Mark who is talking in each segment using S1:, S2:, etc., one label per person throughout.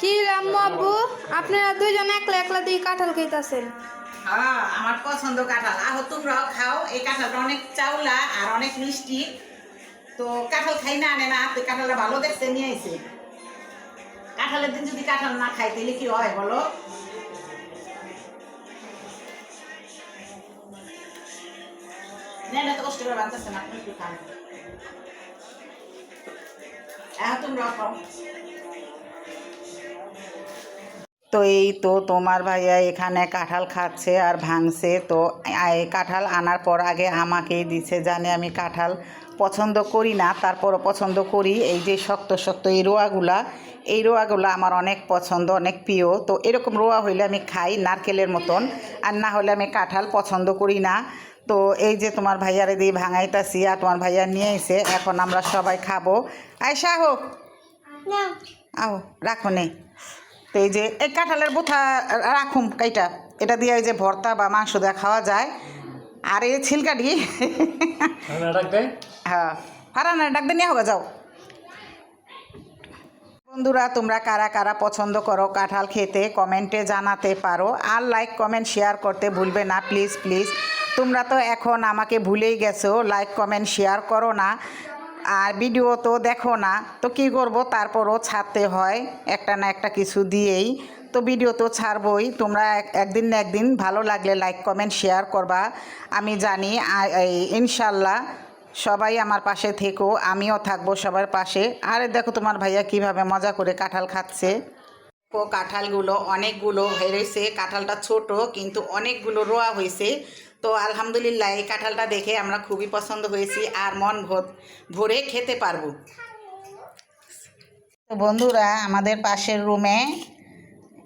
S1: কি আম্মু আব্বু? আপনারা দুইজন একলা একলা দিয়ে কাঁঠাল খাইতেছেন।
S2: আমার পছন্দ কাঁঠাল। আহো তোমরাও খাও। এই কাঁঠালটা অনেক চাউলা আর অনেক মিষ্টি। তো কাঁঠাল খাই না আনে না। তো কাঁঠালটা ভালো দেখতে নিয়ে আইছে। কাঁঠালের দিন যদি কাঁঠাল না খাই তাহলে কি হয় বলো? না তো কষ্ট করে বাঁচতেছে না আপনি একটু খান। এখন তোমরাও খাও। তো এই তো তোমার ভাইয়া এখানে কাঁঠাল খাচ্ছে আর ভাঙছে। তো এই কাঁঠাল আনার পর আগে আমাকেই দিছে জানে আমি কাঁঠাল পছন্দ করি না তারপরও পছন্দ করি। এই যে শক্ত শক্ত এই রোয়াগুলা এই রোয়াগুলো আমার অনেক পছন্দ অনেক প্রিয়। তো এরকম রোয়া হইলে আমি খাই নারকেলের মতন আর না হলে আমি কাঁঠাল পছন্দ করি না। তো এই যে তোমার ভাইয়ারে দিয়ে ভাঙাইতাছি আর তোমার ভাইয়া নিয়ে এসে এখন আমরা সবাই খাব। আয়সা হোক। আও রাখো নে। তো এই যে এই কাঁঠালের বোথা রাখুম কাইটা। এটা দিয়ে এই যে ভর্তা বা মাংস দেওয়া খাওয়া যায়। আর এই ছিলকাটি হ্যাঁ ফারানা ডাক দিয়ে নিয়ে হোক যাও। বন্ধুরা তোমরা কারা কারা পছন্দ করো কাঁঠাল খেতে কমেন্টে জানাতে পারো। আর লাইক কমেন্ট শেয়ার করতে ভুলবে না প্লিজ প্লিজ তোমরা তো এখন আমাকে ভুলেই গেছো লাইক কমেন্ট শেয়ার করো না। আর ভিডিও তো দেখো না, তো কি করব? তারপরও ছাড়তে হয় একটা না একটা কিছু দিয়েই। তো ভিডিও তো ছাড়বই। তোমরা এক- একদিন না একদিন ভালো লাগলে লাইক কমেন্ট শেয়ার করবা। আমি জানি ইনশাল্লাহ সবাই আমার পাশে থেকো, আমিও থাকব সবার পাশে। আরে দেখো তোমার ভাইয়া কীভাবে মজা করে কাঁঠাল খাচ্ছে। ও কাঁঠালগুলো অনেকগুলো হেরেছে কাঁঠালটা ছোট কিন্তু অনেকগুলো রোয়া হয়েছে। তো আলহামদুলিল্লাহ এই কাঁঠালটা দেখে আমরা খুবই পছন্দ হয়েছি আর মন ভর- ভরে খেতে পারব। তো বন্ধুরা, আমাদের পাশের রুমে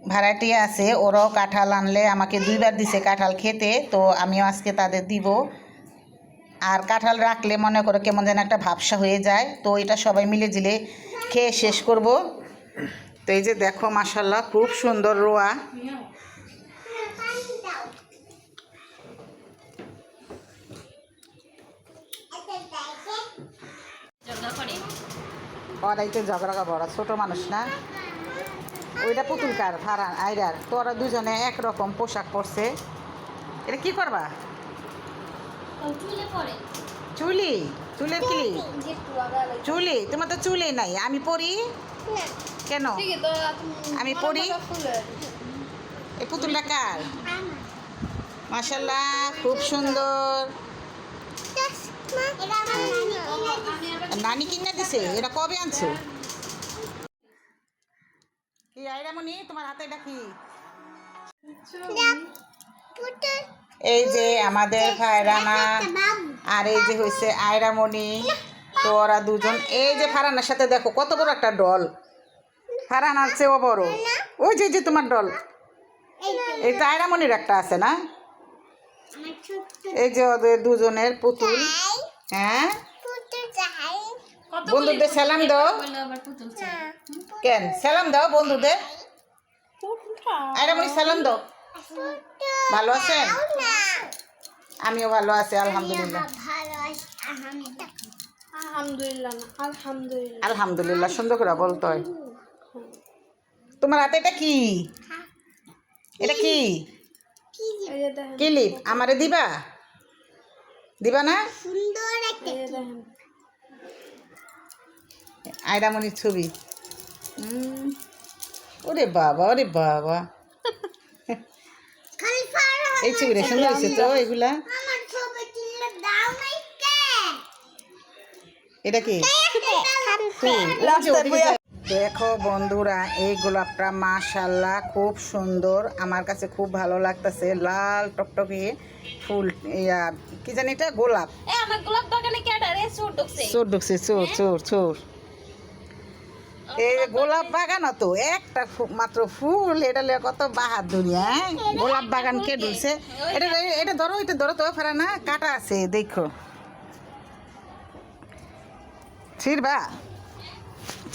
S2: ভাড়াটি আছে, ওরাও কাঁঠাল আনলে আমাকে দুইবার দিছে কাঁঠাল খেতে, তো আমিও আজকে তাদের দিব। আর কাঁঠাল রাখলে মনে করো কেমন যেন একটা ভাবসা হয়ে যায়, তো এটা সবাই মিলে জিলে খেয়ে শেষ করব। তো এই যে দেখো মাসাল্লাহ খুব সুন্দর রোয়া। ওরাইতে ঝগড়া বড় ছোট মানুষ না? ওইটা পুতুলকার ফারান আইরার। তোরা দুজনে একরকম পোশাক পরছে। এটা কি করবা চুলি? চুলের কি? চুলি তোমার তো চুলি নাই। আমি পরি? কেন? আমি পড়ি। এই পুতুলটা কার? মাসাল্লাহ খুব সুন্দর। নানি কিনে দিছে? এটা কবে আনছো? কি আইরামনি তোমার হাতে এটা কি? এই যে আমাদের ফায়রানা আর এই যে হয়েছে আয়রামণি। তো ওরা দুজন এই যে ফারানার সাথে দেখো কত বড় একটা ডল। ফারানার চেয়েও বড়। ওই যে যে তোমার ডল। এই তো আয়রামণির একটা আছে না? এই যে ওদের দুজনের পুতুল। হ্যাঁ? বন্ধুদের সালাম দাও। কেন? সালাম দাও বন্ধুদের। আয়রামণি সালাম দাও। ভালো আছেন? আমিও ভালো আছি আলহামদুলিল্লাহ
S1: আলহামদুলিল্লাহ। আলহামদুলিল্লাহ
S2: সুন্দর করে বলতে হয়। তোমার হাতে এটা কি? এটা কি?
S1: দেখেন
S2: ক্লিপ। আমারে দিবা? দিবা না?
S1: দেখেন
S2: আয়রামণির ছবি। ওরে বাবা ওরে বাবা। এই ছবিটা সুন্দর হয়েছে তো এগুলা? এটা কি? দেখো বন্ধুরা এই গোলাপটা মাশাল্লাহ খুব সুন্দর। আমার কাছে খুব ভালো লাগতেছে। লাল টকটকে ফুল ইয়া কি জানি এটা? গোলাপ।
S3: এ আমার গোলাপ বাগানে ক্যাডারে চোর ঢুকছে?
S2: চোর ঢুকছে চোর চোর এই গোলাপ বাগান। তো। একটা মাত্র ফুল এটা লিয়ে কত বাহার দুনিয়া গোলাপ বাগান কে ঢুকছে এটা এটা ধরো এটা ধরো তো ফেরা না কাটা আছে দেখো। ছিড়বা?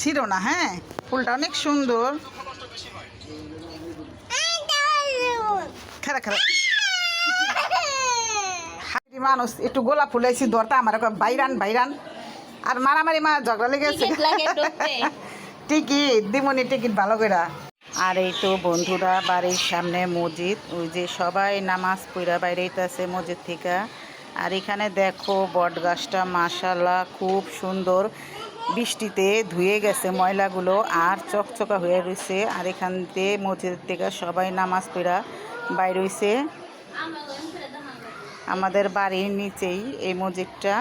S2: ছিড়ো না হ্যাঁ? ফুলটা অনেক সুন্দর। খারা খারা হাইরি মানুষ একটু গোলাপ ফুলাইছি ধরতা আমার কয় বাইরান বাইরান। আর মারামারি মা ঝগড়া লেগে গেছে
S3: টিকিট
S2: দিমনি টিকিট ভালো করে আর এই তো বন্ধুরা বাড়ির সামনে মসজিদ। ওই যে সবাই নামাজ পড়া বাইরেইতেছে মসজিদ থেকে। আর এখানে দেখো বট গাছটা মাশাল্লাহ খুব সুন্দর। বৃষ্টিতে ধুয়ে গেছে ময়লাগুলো আর চকচকা হয়ে রয়েছে। আর এখান থেকে মসজিদ থেকে সবাই নামাজ পড়া বাইর হইছে। আমাদের বাড়ির নিচেই এই মসজিদটা।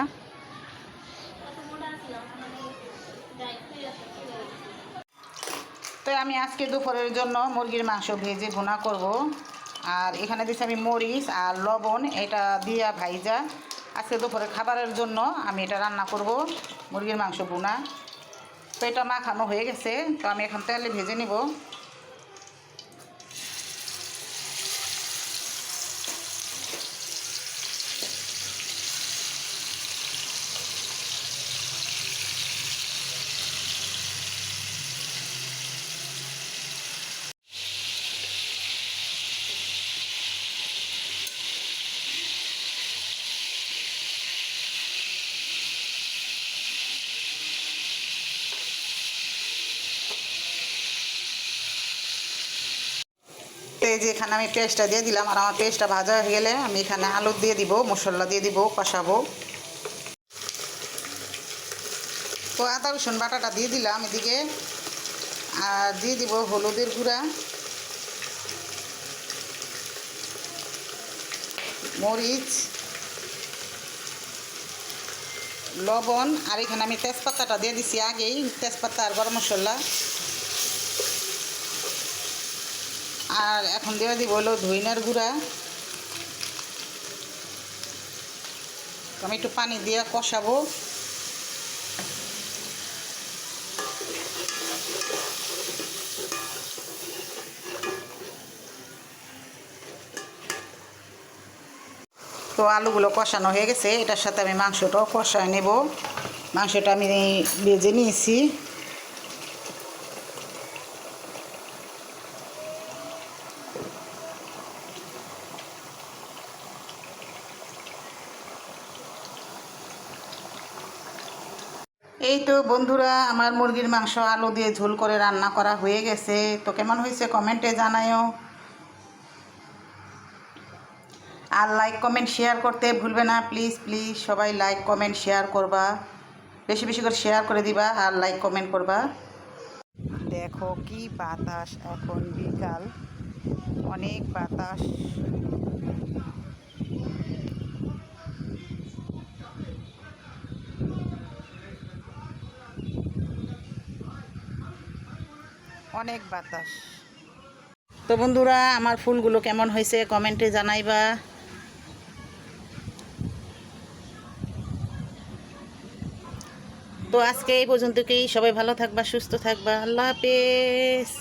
S2: তো আমি আজকে দুপুরের জন্য মুরগির মাংস ভেজে ভুনা করব। আর এখানে দিচ্ছি আমি মরিচ আর লবণ, এটা দিয়া ভাইজা। আজকে দুপুরের খাবারের জন্য আমি এটা রান্না করব। মুরগির মাংস বোনা তো এটা মাখানো হয়ে গেছে। তো আমি এখন তেলে ভেজে নিব। এই যে এখানে আমি পেস্টটা দিয়ে দিলাম, আর আমার পেস্টটা ভাজা হয়ে গেলে আমি এখানে আলু দিয়ে দিব, মশলা দিয়ে দিব, কষাবো। তো আদা, রসুন, বাটাটা দিয়ে দিলাম এদিকে, আর দিয়ে দিব হলুদের গুঁড়া। মরিচ, লবণ, আর এখানে আমি তেজপাতাটা দিয়ে দিছি আগেই, তেজপাতা আর গরম মশলা। আর এখন দিয়ে দিব হলো ধইনার গুঁড়া। আমি একটু পানি দিয়ে কষাবো। তো আলুগুলো কষানো হয়ে গেছে। এটার সাথে আমি মাংসটাও কষায় নেব। মাংসটা আমি ভেজে নিয়েছি। এই তো বন্ধুরা, আমার মুরগির মাংস আলু দিয়ে ঝোল করে রান্না করা হয়ে গেছে। তো কেমন হয়েছে কমেন্টে জানায়ও। আর লাইক কমেন্ট শেয়ার করতে ভুলবে না। প্লিজ প্লিজ সবাই লাইক কমেন্ট শেয়ার করবা। বেশি বেশি করে শেয়ার করে দিবা আর লাইক কমেন্ট করবা। দেখো কি বাতাস এখন বিকাল। অনেক বাতাস। অনেক বাতাস। তো বন্ধুরা, আমার ফুলগুলো কেমন হয়েছে কমেন্টে জানাইবা। তো আজকে এই পর্যন্তকেই সবাই ভালো থাকবা, সুস্থ থাকবা। আল্লাহ হাফেজ।